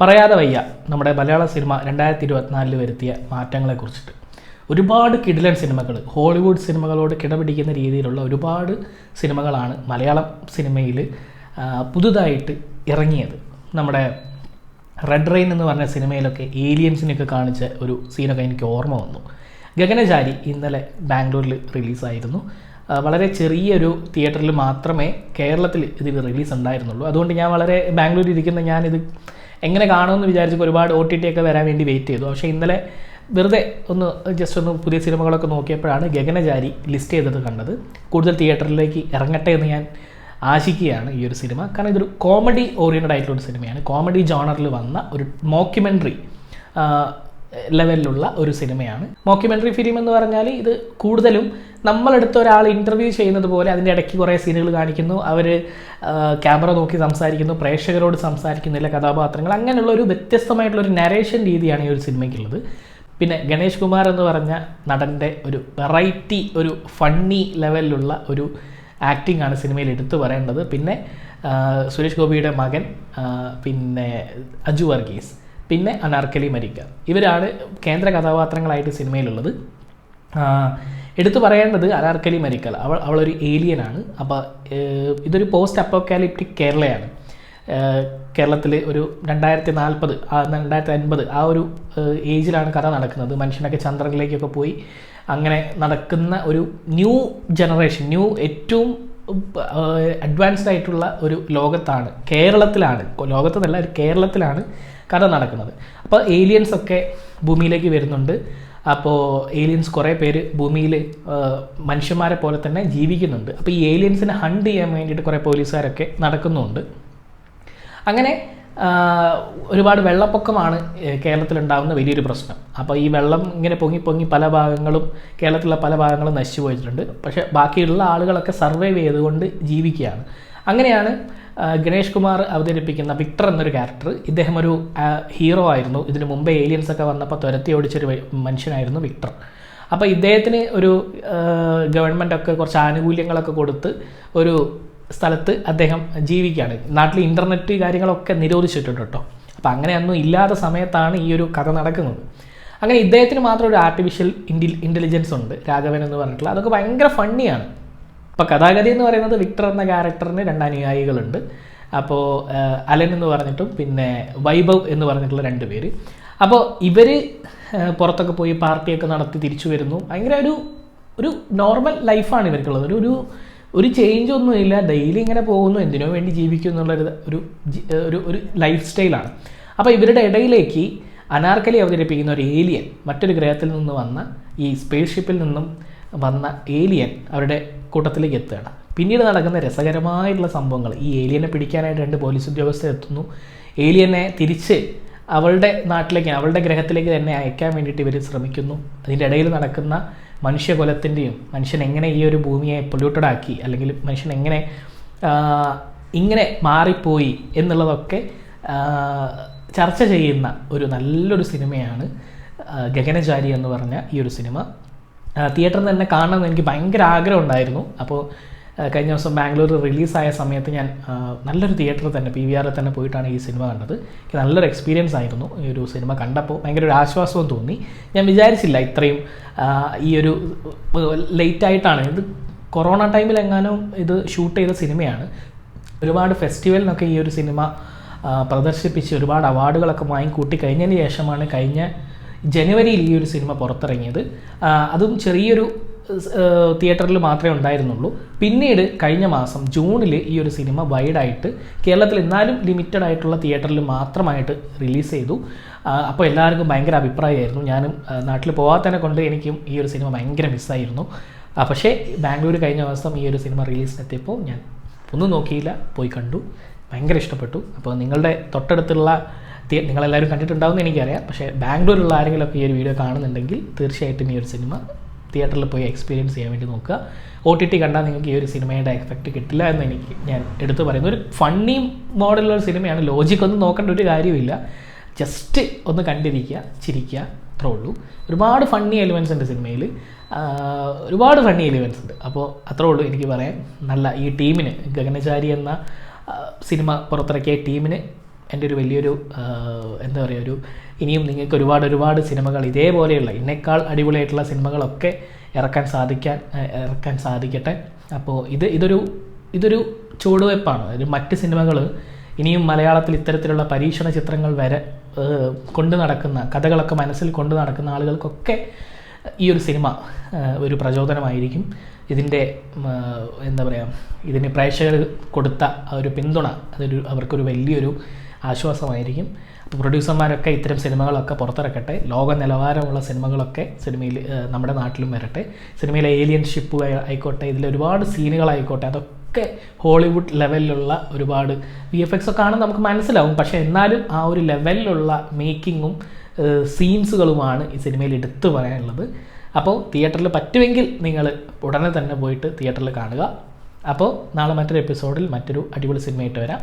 പറയാതെ വയ്യ. നമ്മുടെ മലയാള സിനിമ രണ്ടായിരത്തി ഇരുപത്തിനാലിൽ വരുത്തിയ മാറ്റങ്ങളെക്കുറിച്ചിട്ട്. ഒരുപാട് കിടിലൻ സിനിമകൾ ഹോളിവുഡ് സിനിമകളോട് കിടപിടിക്കുന്ന രീതിയിലുള്ള ഒരുപാട് സിനിമകളാണ് മലയാളം സിനിമയിൽ പുതുതായിട്ട് ഇറങ്ങിയത്. നമ്മുടെ റെഡ് റെയിൻ എന്ന് പറഞ്ഞ സിനിമയിലൊക്കെ ഏലിയൻസിനെയൊക്കെ കാണിച്ച ഒരു സീനൊക്കെ എനിക്ക് ഓർമ്മ വന്നു. ഗഗനചാരി ഇന്നലെ ബാംഗ്ലൂരിൽ റിലീസായിരുന്നു. വളരെ ചെറിയൊരു തിയേറ്ററിൽ മാത്രമേ കേരളത്തിൽ ഇതിൽ റിലീസ് ഉണ്ടായിരുന്നുള്ളൂ അതുകൊണ്ട് ഞാൻ വളരെ ബാംഗ്ലൂരിൽ ഇരിക്കുന്ന ഞാനിത് എങ്ങനെ കാണുമെന്ന് വിചാരിച്ച് ഒരുപാട് ഒ ടി ടി ഒക്കെ വരാൻ വേണ്ടി വെയിറ്റ് ചെയ്തു. പക്ഷേ ഇന്നലെ വെറുതെ ഒന്ന് ജസ്റ്റ് ഒന്ന് പുതിയ സിനിമകളൊക്കെ നോക്കിയപ്പോഴാണ് ഗഗനചാരി ലിസ്റ്റ് ചെയ്തത് കണ്ടത്. കൂടുതൽ തിയേറ്ററിലേക്ക് ഇറങ്ങട്ടെ എന്ന് ഞാൻ ആശിക്കുകയാണ് ഈ ഒരു സിനിമ. കാരണം ഇതൊരു കോമഡി ഓറിയന്റഡ് ആയിട്ടുള്ള ഒരു സിനിമയാണ്. കോമഡി ജോണറിൽ വന്ന ഒരു മോക്യുമെന്ററി ലെവലിലുള്ള ഒരു സിനിമയാണ്. മോക്യുമെന്ററി ഫിലിം എന്ന് പറഞ്ഞാൽ ഇത് കൂടുതലും നമ്മളെടുത്ത ഒരാൾ ഇന്റർവ്യൂ ചെയ്യുന്നത് പോലെ അതിന്റെ ഇടയ്ക്ക് കുറേ സീനുകൾ കാണിക്കുന്നു. അവർ ക്യാമറ നോക്കി സംസാരിക്കുന്നു പ്രേക്ഷകരോട് സംസാരിക്കുന്നില്ല കഥാപാത്രങ്ങൾ. അങ്ങനെയുള്ള ഒരു വ്യത്യസ്തമായിട്ടുള്ള ഒരു നരേഷൻ രീതിയാണ് ഈ ഒരു സിനിമയ്ക്കുള്ളത്. പിന്നെ ഗണേഷ് കുമാർ എന്ന് പറഞ്ഞ നടന്റെ ഒരു വെറൈറ്റി ഒരു ഫണ്ണി ലെവലിലുള്ള ഒരു ആക്ടിംഗ് ആണ് സിനിമയിൽ എടുത്തു പറയേണ്ടത്. പിന്നെ സുരേഷ് ഗോപിയുടെ മകൻ പിന്നെ അജു വർഗീസ്. പിന്നെ അനാർക്കലി മരിക്ക ഇവരാണ് കേന്ദ്ര കഥാപാത്രങ്ങളായിട്ട് സിനിമയിലുള്ളത്. എടുത്തു പറയേണ്ടത് അനാർക്കലി മരിക്കൽ. അവൾ അവളൊരു ഏലിയനാണ്. അപ്പോൾ ഇതൊരു പോസ്റ്റ് അപ്പോക്കാലിപ്റ്റിക് കേരളയാണ് കേരളത്തിൽ ഒരു രണ്ടായിരത്തി നാൽപ്പത് രണ്ടായിരത്തി അൻപത് ആ ഒരു ഏജിലാണ് കഥ നടക്കുന്നത്. മനുഷ്യനൊക്കെ ചന്ദ്രനിലേക്കൊക്കെ പോയി അങ്ങനെ നടക്കുന്ന ഒരു ന്യൂ ജനറേഷൻ ന്യൂ ഏറ്റവും അഡ്വാൻസ്ഡ് ആയിട്ടുള്ള ഒരു ലോകത്താണ് കേരളത്തിലാണ് ലോകത്തെന്നല്ല ഒരു കേരളത്തിലാണ് കഥ നടക്കുന്നത്. അപ്പോൾ ഏലിയൻസ് ഒക്കെ ഭൂമിയിലേക്ക് വരുന്നുണ്ട്. അപ്പോൾ ഏലിയൻസ് കുറേ പേര് ഭൂമിയിൽ മനുഷ്യന്മാരെ പോലെ തന്നെ ജീവിക്കുന്നുണ്ട്. അപ്പോൾ ഈ ഏലിയൻസിനെ ഹണ്ട് ചെയ്യാൻ വേണ്ടിയിട്ട് കുറേ പോലീസുകാരൊക്കെ നടക്കുന്നുണ്ട്. അങ്ങനെ ഒരുപാട് വെള്ളപ്പൊക്കമാണ് കേരളത്തിലുണ്ടാകുന്ന വലിയൊരു പ്രശ്നം. അപ്പോൾ ഈ വെള്ളം ഇങ്ങനെ പൊങ്ങി പൊങ്ങി പല ഭാഗങ്ങളും കേരളത്തിലുള്ള പല ഭാഗങ്ങളും നശിച്ചു പോയിട്ടുണ്ട്. പക്ഷേ ബാക്കിയുള്ള ആളുകളൊക്കെ സർവൈവ് ചെയ്തുകൊണ്ട് ജീവിക്കുകയാണ്. അങ്ങനെയാണ് ഗണേഷ് കുമാർ അവതരിപ്പിക്കുന്ന വിക്ടർ എന്നൊരു ക്യാരക്ടർ. ഇദ്ദേഹം ഒരു ഹീറോ ആയിരുന്നു. ഇതിനു മുമ്പേ ഏലിയൻസ് ഒക്കെ വന്നപ്പോൾ തുരത്തി ഓടിച്ചൊരു മനുഷ്യനായിരുന്നു വിക്ടർ. അപ്പോൾ ഇദ്ദേഹത്തിന് ഒരു ഗവൺമെന്റ് ഒക്കെ കുറച്ച് ആനുകൂല്യങ്ങളൊക്കെ കൊടുത്ത് ഒരു സ്ഥലത്ത് അദ്ദേഹം ജീവിക്കുകയാണ്. നാട്ടിൽ ഇന്റർനെറ്റ് കാര്യങ്ങളൊക്കെ നിരോധിച്ചിട്ടുണ്ട് കേട്ടോ. അപ്പോൾ അങ്ങനെയൊന്നും ഇല്ലാത്ത സമയത്താണ് ഈ ഒരു കഥ നടക്കുന്നത്. അങ്ങനെ ഇദ്ദേഹത്തിന് മാത്രം ഒരു ആർട്ടിഫിഷ്യൽ ഇന്റലി ഇന്റലിജൻസ് ഉണ്ട് രാഘവൻ എന്ന് പറഞ്ഞിട്ടുള്ള. അതൊക്കെ ഭയങ്കര ഫണ്ണിയാണ് അപ്പോൾ കഥാഗതി എന്ന് പറയുന്നത് വിക്ടർ എന്ന ക്യാരക്ടറിന് രണ്ട് അനുയായികളുണ്ട്. അപ്പോൾ അലൻ എന്ന് പറഞ്ഞിട്ടും പിന്നെ വൈഭവ് എന്ന് പറഞ്ഞിട്ടുള്ള രണ്ട് പേര്. അപ്പോൾ ഇവർ പുറത്തൊക്കെ പോയി പാർട്ടിയൊക്കെ നടത്തി തിരിച്ചു വരുന്നു. ഭയങ്കര ഒരു ഒരു നോർമൽ ലൈഫാണ് ഇവർക്കുള്ളത്. ഒരു ഒരു ഒരു ചേഞ്ച് ഒന്നുമില്ല. ഡെയിലി ഇങ്ങനെ പോകുന്നു. എന്തിനോ വേണ്ടി ജീവിക്കും എന്നുള്ള ഒരു ഒരു ഒരു ലൈഫ് സ്റ്റൈലാണ് അപ്പോൾ ഇവരുടെ ഇടയിലേക്ക് അനാർക്കലി അവതരിപ്പിക്കുന്ന ഒരു ഏലിയൻ മറ്റൊരു ഗ്രഹത്തിൽ നിന്ന് വന്ന ഈ സ്പേസ് ഷിപ്പിൽ നിന്നും വന്ന ഏലിയൻ അവരുടെ കൂട്ടത്തിലേക്ക് എത്തുകയാണ്. പിന്നീട് നടക്കുന്ന രസകരമായിട്ടുള്ള സംഭവങ്ങൾ. ഈ ഏലിയനെ പിടിക്കാനായിട്ട് രണ്ട് പോലീസ് ഉദ്യോഗസ്ഥർ എത്തുന്നു. ഏലിയനെ തിരിച്ച് അവളുടെ നാട്ടിലേക്ക് അവളുടെ ഗ്രഹത്തിലേക്ക് തന്നെ അയക്കാൻ വേണ്ടിയിട്ട് ഇവർ ശ്രമിക്കുന്നു. അതിന്റെ ഇടയിൽ നടക്കുന്ന മനുഷ്യകുലത്തിന്റെയും മനുഷ്യൻ എങ്ങനെ ഈ ഒരു ഭൂമിയെ പൊല്യൂട്ടഡ് ആക്കി അല്ലെങ്കിൽ മനുഷ്യൻ എങ്ങനെ ഇങ്ങനെ മാറിപ്പോയി എന്നുള്ളതൊക്കെ ചർച്ച ചെയ്യുന്ന ഒരു നല്ലൊരു സിനിമയാണ് ഗഗനചാരി എന്ന് പറഞ്ഞ ഈ ഒരു സിനിമ. തിയേറ്ററിൽ തന്നെ കാണണമെന്ന് എനിക്ക് ഭയങ്കര ആഗ്രഹം ഉണ്ടായിരുന്നു. അപ്പോൾ കഴിഞ്ഞ ദിവസം ബാംഗ്ലൂർ റിലീസായ സമയത്ത് ഞാൻ നല്ലൊരു തിയേറ്ററിൽ തന്നെ പി വി ആറിൽ തന്നെ പോയിട്ടാണ് ഈ സിനിമ കണ്ടത്. എനിക്ക് നല്ലൊരു എക്സ്പീരിയൻസ് ആയിരുന്നു ഈ ഒരു സിനിമ കണ്ടപ്പോൾ. ഭയങ്കര ഒരു ആശ്വാസവും തോന്നി. ഞാൻ വിചാരിച്ചില്ല ഇത്രയും ഈ ഒരു ലേറ്റ് ആയിട്ടാണ്. ഇത് കൊറോണ ടൈമിൽ എങ്ങാനും ഇത് ഷൂട്ട് ചെയ്ത സിനിമയാണ്. ഒരുപാട് ഫെസ്റ്റിവലിനൊക്കെ ഈ ഒരു സിനിമ പ്രദർശിപ്പിച്ച് ഒരുപാട് അവാർഡുകളൊക്കെ വാങ്ങിക്കൂട്ടി കഴിഞ്ഞതിന് ശേഷമാണ് കഴിഞ്ഞ ജനുവരിയിൽ ഈ ഒരു സിനിമ പുറത്തിറങ്ങിയത്. അതും ചെറിയൊരു തിയേറ്ററിൽ മാത്രമേ ഉണ്ടായിരുന്നുള്ളൂ. പിന്നീട് കഴിഞ്ഞ മാസം ജൂണിൽ ഈ ഒരു സിനിമ വൈഡായിട്ട് കേരളത്തിൽ എന്നാലും ലിമിറ്റഡ് ആയിട്ടുള്ള തിയേറ്ററിൽ മാത്രമായിട്ട് റിലീസ് ചെയ്തു. അപ്പോൾ എല്ലാവർക്കും ഭയങ്കര അഭിപ്രായമായിരുന്നു. ഞാനും നാട്ടിൽ പോകാത്തതിനെ കൊണ്ട് എനിക്കും ഈ ഒരു സിനിമ ഭയങ്കര മിസ്സായിരുന്നു. പക്ഷേ ബാംഗ്ലൂർ കഴിഞ്ഞ മാസം ഈ ഒരു സിനിമ റിലീസിനെത്തിയപ്പോൾ ഞാൻ ഒന്നും നോക്കിയില്ല പോയി കണ്ടു. ഭയങ്കര ഇഷ്ടപ്പെട്ടു. അപ്പോൾ നിങ്ങളുടെ തൊട്ടടുത്തുള്ള നിങ്ങളെല്ലാവരും കണ്ടിട്ടുണ്ടാവുമെന്ന് എനിക്കറിയാം. പക്ഷേ ബാംഗ്ലൂരിലുള്ള ആരെങ്കിലുമൊക്കെ ഈ ഒരു വീഡിയോ കാണുന്നുണ്ടെങ്കിൽ തീർച്ചയായിട്ടും ഈ ഒരു സിനിമ തിയേറ്ററിൽ പോയി എക്സ്പീരിയൻസ് ചെയ്യാൻ വേണ്ടി നോക്കുക. ഒ ടി ടി കണ്ടാൽ നിങ്ങൾക്ക് ഈ ഒരു സിനിമയുടെ എഫക്റ്റ് കിട്ടില്ല എന്ന് എനിക്ക് ഞാൻ എടുത്തു പറയുന്നു. ഒരു ഫണ്ണി മോഡലുള്ള ഒരു സിനിമയാണ്. ലോജിക് ഒന്നും നോക്കേണ്ട ഒരു കാര്യമില്ല ജസ്റ്റ് ഒന്ന് കണ്ടിരിക്കുക ചിരിക്കുക അത്രേ ഉള്ളൂ. ഒരുപാട് ഫണ്ണി എലിമെൻസ് ഉണ്ട് സിനിമയിൽ. ഒരുപാട് ഫണ്ണി എലിമെൻസ് ഉണ്ട്. അപ്പോൾ അത്രേ ഉള്ളൂ എനിക്ക് പറയാൻ. നല്ല ഈ ടീമിന് ഗഗനചാരി എന്ന സിനിമ പുറത്തിറക്കിയ ടീമിന് എന്റെ ഒരു വലിയൊരു എന്താ പറയുക ഒരു ഇനിയും നിങ്ങൾക്ക് ഒരുപാട് ഒരുപാട് സിനിമകൾ ഇതേപോലെയുള്ള ഇതിനേക്കാൾ അടിപൊളിയായിട്ടുള്ള സിനിമകളൊക്കെ ഇറക്കാൻ സാധിക്കാൻ ഇറക്കാൻ സാധിക്കട്ടെ. അപ്പോൾ ഇത് ഇതൊരു ഇതൊരു ചുവടുവയ്പ്പാണ്. അതായത് മറ്റ് സിനിമകൾ ഇനിയും മലയാളത്തിൽ ഇത്തരത്തിലുള്ള പരീക്ഷണ ചിത്രങ്ങൾ വരെ കൊണ്ടു നടക്കുന്ന കഥകളൊക്കെ മനസ്സിൽ കൊണ്ടു നടക്കുന്ന ആളുകൾക്കൊക്കെ ഈ ഒരു സിനിമ ഒരു പ്രചോദനമായിരിക്കും. ഇതിന്റെ എന്താ പറയുക ഇതിന് പ്രേക്ഷകർ കൊടുത്ത ഒരു പിന്തുണ അതൊരു അവർക്കൊരു വലിയൊരു ആശ്വാസമായിരിക്കും. അപ്പോൾ പ്രൊഡ്യൂസർമാരൊക്കെ ഇത്തരം സിനിമകളൊക്കെ പുറത്തിറക്കട്ടെ. ലോക നിലവാരമുള്ള സിനിമകളൊക്കെ സിനിമയിൽ നമ്മുടെ നാട്ടിലും വരട്ടെ. സിനിമയിലെ ഏലിയൻ ഷിപ്പ് ആയിക്കോട്ടെ ഇതിൽ ഒരുപാട് സീനുകളായിക്കോട്ടെ അതൊക്കെ ഹോളിവുഡ് ലെവലിലുള്ള ഒരുപാട് വി എഫ് എക്സ് ഒക്കെ ആണെന്ന് നമുക്ക് മനസ്സിലാവും. പക്ഷേ എന്നാലും ആ ഒരു ലെവലിലുള്ള മേക്കിങ്ങും സീൻസുകളുമാണ് ഈ സിനിമയിൽ എടുത്തു പറയാനുള്ളത്. അപ്പോൾ തിയേറ്ററിൽ പറ്റുമെങ്കിൽ നിങ്ങൾ ഉടനെ തന്നെ പോയിട്ട് തിയേറ്ററിൽ കാണുക. അപ്പോൾ നാളെ മറ്റൊരു എപ്പിസോഡിൽ മറ്റൊരു അടിപൊളി സിനിമയായിട്ട് വരാം.